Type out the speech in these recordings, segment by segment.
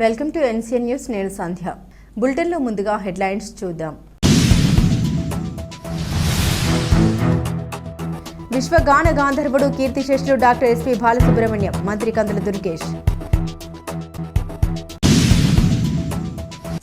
Welcome to NCN news నేను సంధ్య. బులెటిన్లో ముందుగా హెడ్లైన్స్ చూద్దాం. విశ్వగాన గాంధర్వుడు కీర్తిశేషులు డాక్టర్ ఎస్పీ బాలసుబ్రహ్మణ్యం మంత్రి కందుల దుర్గేష్.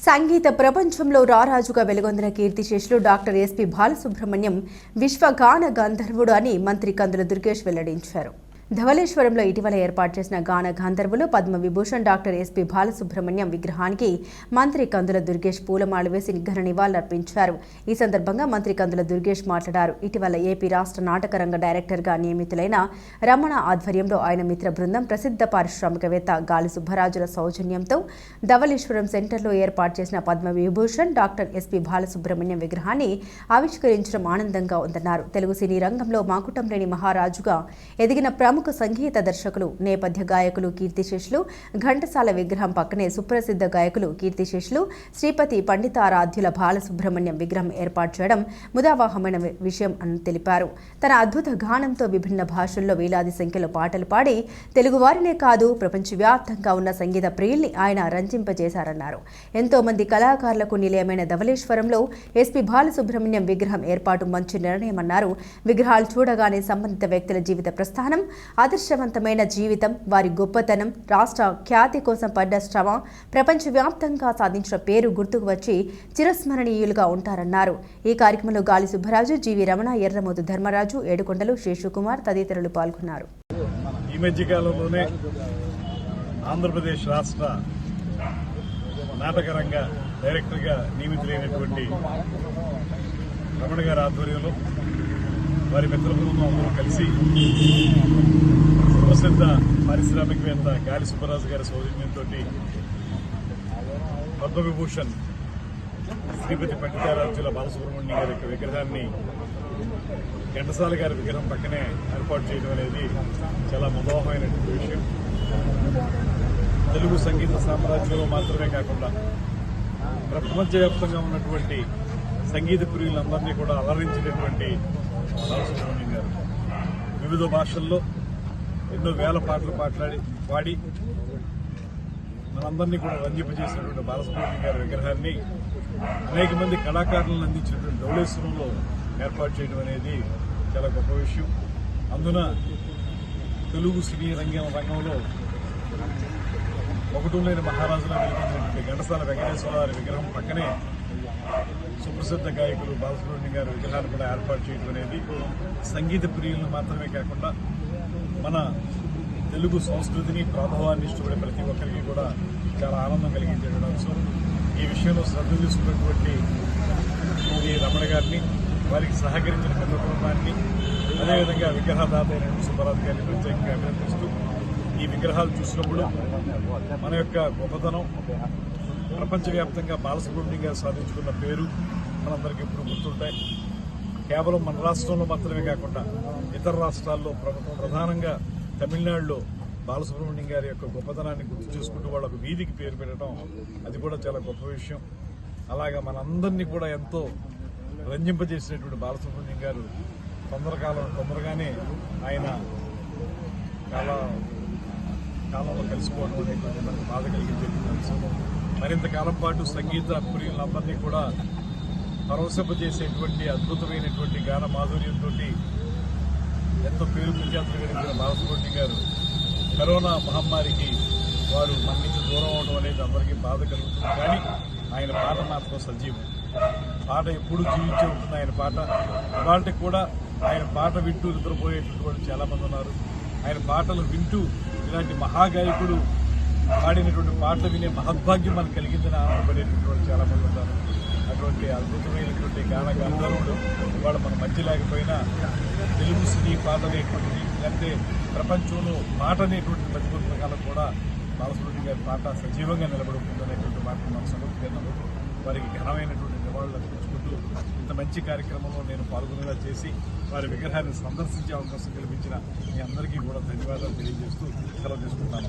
సంగీత ప్రపంచంలో రారాజుగా వెలుగొందిన కీర్తిశేషులు డాక్టర్ ఎస్పీ బాలసుబ్రహ్మణ్యం విశ్వగాన గంధర్వుడు అని మంత్రి కందుల దుర్గేష్ వెల్లడించారు. ధవళేశ్వరంలో ఇటీవల ఏర్పాటు చేసిన గాన గంధర్వులు పద్మ విభూషణ్ డాక్టర్ ఎస్పీ బాలసుబ్రహ్మణ్యం విగ్రహానికి మంత్రి కందుల దుర్గేష్ పూలమాల వేసి ఘన నివాళులర్పించారు. ఈ సందర్భంగా మంత్రి కందుల దుర్గేష్ మాట్లాడారు. ఇటీవల ఏపీ రాష్ట్ర నాటకరంగ డైరెక్టర్గా నియమితులైన రమణ ఆధ్వర్యంలో ఆయన మిత్ర బృందం ప్రసిద్ధ పారిశ్రామికవేత్త గాలి సుబ్బరాజుల సౌజన్యంతో ధవళేశ్వరం సెంటర్లో ఏర్పాటు చేసిన పద్మవిభూషణ్ డాక్టర్ ఎస్పీ బాలసుబ్రహ్మణ్యం విగ్రహాన్ని ఆవిష్కరించడం ఆనందంగా ఉందన్నారు. తెలుగు సినీ రంగంలో మాకుటంలేని మహారాజుగా ఎదిగిన ప్రముఖ సంగీత దర్శకులు నేపథ్య గాయకులు కీర్తిశేషులు ఘంటసాల విగ్రహం పక్కనే సుప్రసిద్ధ గాయకులు కీర్తిశేషులు శ్రీపతి పండితారాధ్యుల బాలసుబ్రహ్మణ్యం విగ్రహం ఏర్పాటు చేయడం ముదావాహమైన విషయం అని తెలిపారు. తన అద్భుత గానంతో విభిన్న భాషల్లో వేలాది సంఖ్యలో పాటలు పాడి తెలుగువారినే కాదు ప్రపంచవ్యాప్తంగా ఉన్న సంగీత ప్రియుల్ని ఆయన రంజింపజేశారన్నారు. ఎంతో మంది కళాకారులకు నిలయమైన ధవళేశ్వరంలో ఎస్పీ బాలసుబ్రహ్మణ్యం విగ్రహం ఏర్పాటు మంచి నిర్ణయమన్నారు. విగ్రహాలు చూడగానే సంబంధిత వ్యక్తుల జీవిత ప్రస్థానం ఆదర్శవంతమైన జీవితం వారి గొప్పతనం రాష్ట్ర ఖ్యాతి కోసం పడ్డ శ్రమ ప్రపంచవ్యాప్తంగా సాధించిన పేరు గుర్తుకు వచ్చి చిరస్మరణీయులుగా ఉంటారన్నారు. ఈ కార్యక్రమంలో గాలి సుబ్బరాజు జీవి రమణ ఎర్రమోతు ధర్మరాజు ఏడుకొండలు శేషుకుమార్ తదితరులు పాల్గొన్నారు. ఈ మధ్య కాలంలోనే ఆంధ్రప్రదేశ్ రాష్ట్ర నాటకరంగ డైరెక్టర్గా నియమితులైనటువంటి రమణ గారి ఆధ్వర్యంలో వారి మిత్ర బృందం అందరూ కలిసి ప్రసిద్ధ పారిశ్రామికవేత్త గాలి సుబ్బరాజు గారి సౌజన్యంతో పద్మవిభూషణ్ శ్రీపతి పట్టికారాజుల బాలసుబ్రహ్మణ్యం గారి యొక్క విగ్రహాన్ని ఘంటసాల గారి విగ్రహం పక్కనే ఏర్పాటు చేయడం అనేది చాలా మనోహమైనటువంటి విషయం. తెలుగు సంగీత సామ్రాజ్యంలో మాత్రమే కాకుండా ప్రపంచవ్యాప్తంగా ఉన్నటువంటి సంగీత ప్రియులందరినీ కూడా అలరించినటువంటి బాలసుబ్రహ్మణ్యం గారు. వివిధ భాషల్లో ఎన్నో వేల పాటలు మాట్లాడి పాడి మనందరినీ కూడా రంజింపజేసినటువంటి బాలసుబ్రహ్మణ్యం గారి విగ్రహాన్ని అనేక మంది కళాకారులను అందించినటువంటి ధవళేశ్వరంలో ఏర్పాటు చేయడం అనేది చాలా గొప్ప విషయం. అందున తెలుగు సినీ రంగం రంగంలో ఒకటి లేని మహారాజుల ఘంటసాల వెంకటేశ్వర విగ్రహం పక్కనే సుప్రసిద్ధ గాయకులు బాలసుబ్రహ్మణ్యం గారి విగ్రహాన్ని కూడా ఏర్పాటు చేయడం అనేది సంగీత ప్రియులను మాత్రమే కాకుండా మన తెలుగు సంస్కృతిని ప్రభావాన్ని ఇష్టపడే ప్రతి ఒక్కరికి కూడా చాలా ఆనందం కలిగించేటువంటి అంశం ఈ విషయంలో శ్రద్ధ తీసుకున్నటువంటి ఈ రమణ గారిని వారికి సహకరించిన పెద్ద బృందాన్ని అదేవిధంగా విగ్రహదాత అయిన సుబ్బరాజు గారిని ప్రత్యేకంగా అభినందిస్తూ ఈ విగ్రహాలు చూసినప్పుడు మన యొక్క గొప్పతనం ప్రపంచవ్యాప్తంగా బాలసుబ్రహ్మణ్యం గారు సాధించుకున్న పేరు మనందరికీ ఎప్పుడు గుర్తుంటాయి. కేవలం మన రాష్ట్రంలో మాత్రమే కాకుండా ఇతర రాష్ట్రాల్లో ప్రభుత్వం ప్రధానంగా తమిళనాడులో బాలసుబ్రహ్మణ్యం గారి యొక్క గొప్పతనాన్ని గుర్తు చేసుకుంటూ వాళ్ళకు వీధికి పేరు పెట్టడం అది కూడా చాలా గొప్ప విషయం. అలాగా మనందరినీ కూడా ఎంతో రంజింపజేసినటువంటి బాలసుబ్రహ్మణ్యం గారు తొందరకాలం తొందరగానే ఆయన చాలా కాలంలో కలిసిపోవడం అనేటువంటి మనకు బాధ కలిగించేటువంటి అంశం. మరింత కాలం పాటు సంగీత ప్రియులందరినీ కూడా పరవశింపజేసేటువంటి అద్భుతమైనటువంటి గాన మాధుర్యంతో ఎంతో పేరు ప్రఖ్యాతులు కలిగిన బాలసుబ్రహ్మణ్యం గారు కరోనా మహమ్మారికి వారు మన్నించి దూరం అవడం అనేది అందరికీ బాధ కలుగుతుంది. కానీ ఆయన పాట మాత్రం సజీవం. పాట ఎప్పుడు జీవించే ఉంటుంది ఆయన పాట. అలాంటి కూడా ఆయన పాట వింటూ నిద్రపోయేటువంటి వాళ్ళు ఉన్నారు. ఆయన పాటలు వింటూ ఇలాంటి మహాగాయకుడు పాడినటువంటి పాటలు వినే మహద్భాగ్యం మనకు కలిగిందని ఆనందపడేటువంటి వాళ్ళు చాలామంది ఉన్నారు. ఉన్నటువంటి అద్భుతమైనటువంటి గాన గంధర్వుడు ఇవాళ మన మధ్య లేకపోయినా తెలుగు సినీ పాట అనేటువంటిది లేకపోతే ప్రపంచంలో పాట అనేటువంటి ప్రతి పుస్తకాలకు కూడా బాలసుబ్రహ్మణ్యం గారి పాట సజీవంగా నిలబడుతుంది అనేటువంటి మాట మన సమర్పిస్తున్నాము వారికి ఘనమైనటువంటి నివాళులు అర్పించుకుంటూ ఇంత మంచి కార్యక్రమంలో నేను పాల్గొనేలా చేసి వారి విగ్రహాన్ని సందర్శించే అవకాశం కల్పించిన మీ అందరికీ కూడా ధన్యవాదాలు తెలియజేస్తూ సెలవు తీసుకుంటాను.